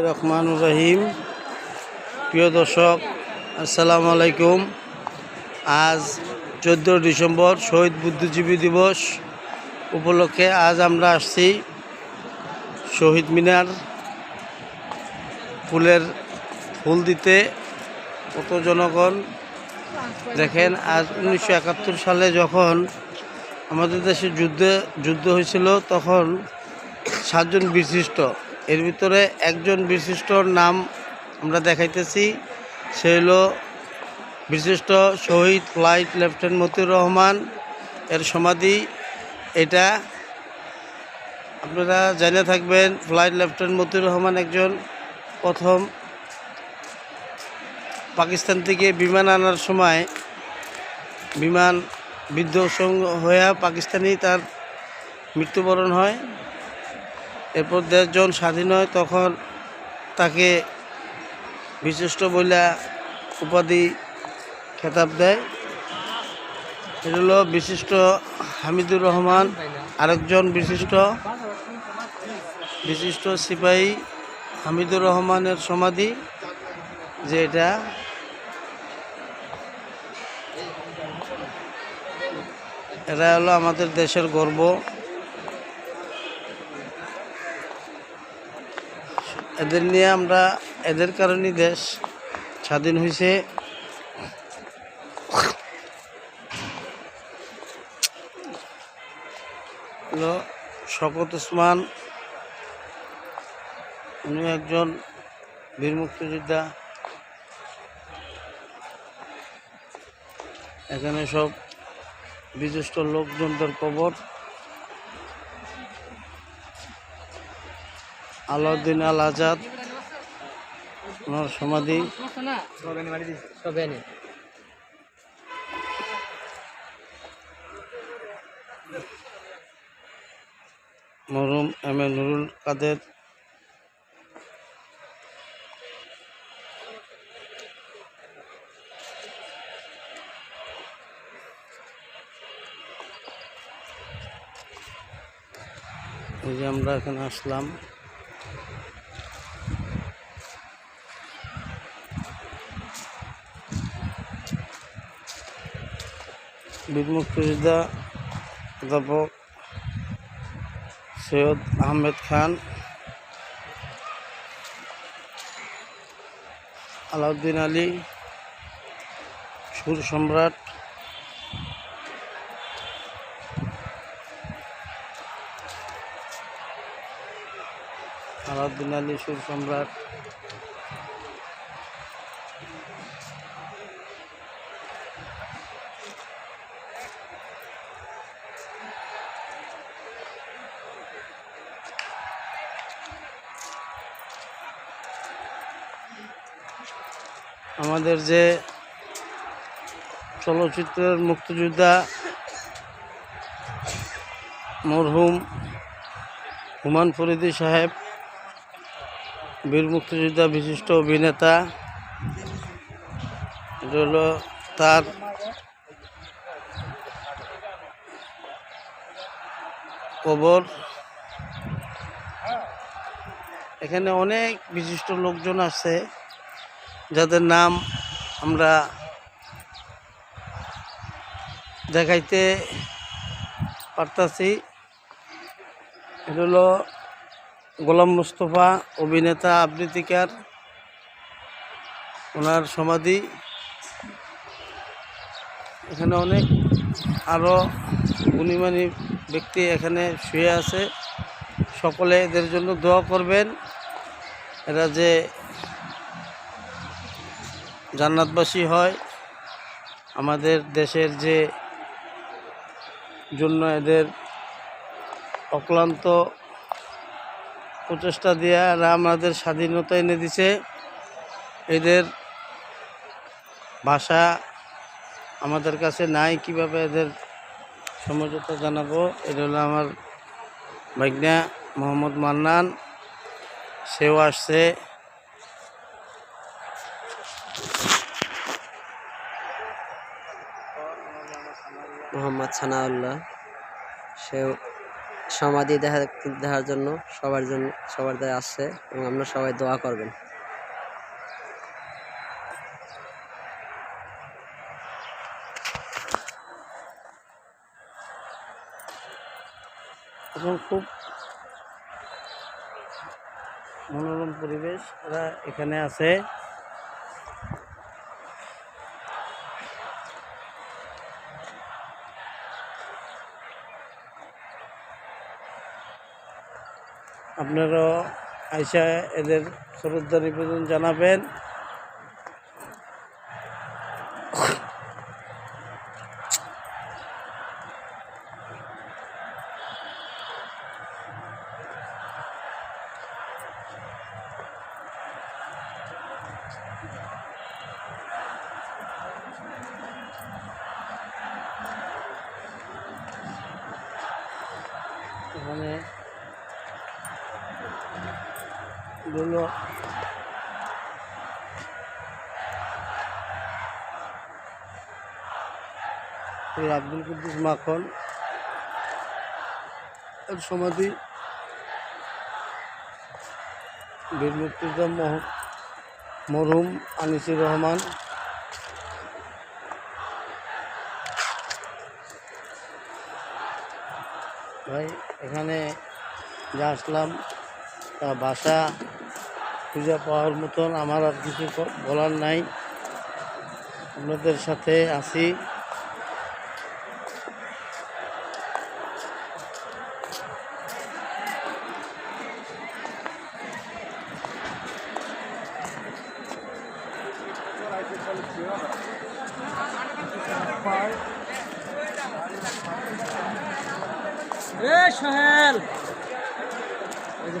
রহমান রহিম প্রিয় দর্শক, আসসালামু আলাইকুম। আজ চোদ্দ ডিসেম্বর, শহীদ বুদ্ধিজীবী দিবস উপলক্ষে আজ আমরা আসছি শহীদ মিনার ফুলের ফুল দিতে। কত জনগণ, দেখেন আজ উনিশশো একাত্তর সালে যখন আমাদের দেশে যুদ্ধে, যুদ্ধ হয়েছিল, তখন সাতজন বিশিষ্ট এর ভিতরে একজন বিশিষ্টর নাম আমরা দেখাইতেছি, সে হলো বিশিষ্ট শহীদ ফ্লাইট লেফটেন্যান্ট মতিউর রহমান। এর সমাধি এটা। আপনারা জেনে থাকবেন, ফ্লাইট লেফটেন্যান্ট মতিউর রহমান একজন প্রথম পাকিস্তান থেকে বিমান আনার সময় বিমান বিধ্বংস হয়ে পাকিস্তানি তার মৃত্যুবরণ হয়। এরপর দেশ যখন স্বাধীন হয়, তখন তাকে বিশিষ্ট বইলা উপাধি খেতাব দেয়। এটা হলো বিশিষ্ট হামিদুর রহমান, আরেকজন বিশিষ্ট বিশিষ্ট সিপাহী হামিদুর রহমানের সমাধি, যে এটা। এরা হলো আমাদের দেশের গর্ব। এদের নিয়ে আমরা, এদের কারণেই দেশ স্বাধীন হয়েছে শকত ওসমান উনি একজন বীর মুক্তিযোদ্ধা। এখানে সব বিশিষ্ট লোকজনদের কবর। আলাউদ্দিন আল আজাদ, ওনার সমাধি। মরহুম এম এ নুরুল কাদের। এই যে আমরা এখানে আসলাম। বীর মুক্তিযোদ্ধা অধ্যাপক সৈয়দ আহমেদ খান আলাউদ্দিন আলী সুর সম্রাট আলাউদ্দিন আলী সুর সম্রাট আমাদের যে চলচ্চিত্রের মুক্তিযোদ্ধা মরহুম হুমান ফরিদি সাহেব, বীর মুক্তিযোদ্ধা বিশিষ্ট অভিনেতা হলো তার কবর। এখানে অনেক বিশিষ্ট লোকজন আছে। যাদের নাম আমরা দেখাইতে পারতাছি, এটা হলো গোলাম মুস্তফা অভিনেতা, আবৃত্তিকার, ওনার সমাধি। এখানে অনেক আরও গুণীমানী ব্যক্তি এখানে শুয়ে আছে। সকলে এদের জন্য দোয়া করবেন। এরা যে জান্নাতবাসী হয়। আমাদের দেশের যে জন্য এদের অক্লান্ত প্রচেষ্টা দিয়ে এরা আমাদের স্বাধীনতা এনে দিছে। এদের ভাষা আমাদের কাছে নাই, কীভাবে এদের সমঝোতা জানাব? এটা হলো আমার ভাইগনা মোহাম্মদ মান্নান। সেও আসছে। মোহাম্মদ সানাউল্লাহ। সেও সমাধি দেখা দেখার জন্য সবার জন্য, সবার দ্বারা আসছে এবং আপনারা সবাই দোয়া করবেন। এখন খুব মনোরম পরিবেশ। এরা এখানে আছে। আপনারাও আইসা এদের শ্রদ্ধা নিবেদন জানাবেন। এখানে এই আব্দুল কুদ্দুস মাখন, এর সমাধি বীর মুক্তিযোদ্ধা মরহুম আনিসুর রহমান ভাই, এখানে যা আসলাম তা ভাষা খুঁজে পাওয়ার মতন আমার আর কিছু বলার নাই। আপনাদের সাথে আছি। এ সোহেল! ওই যে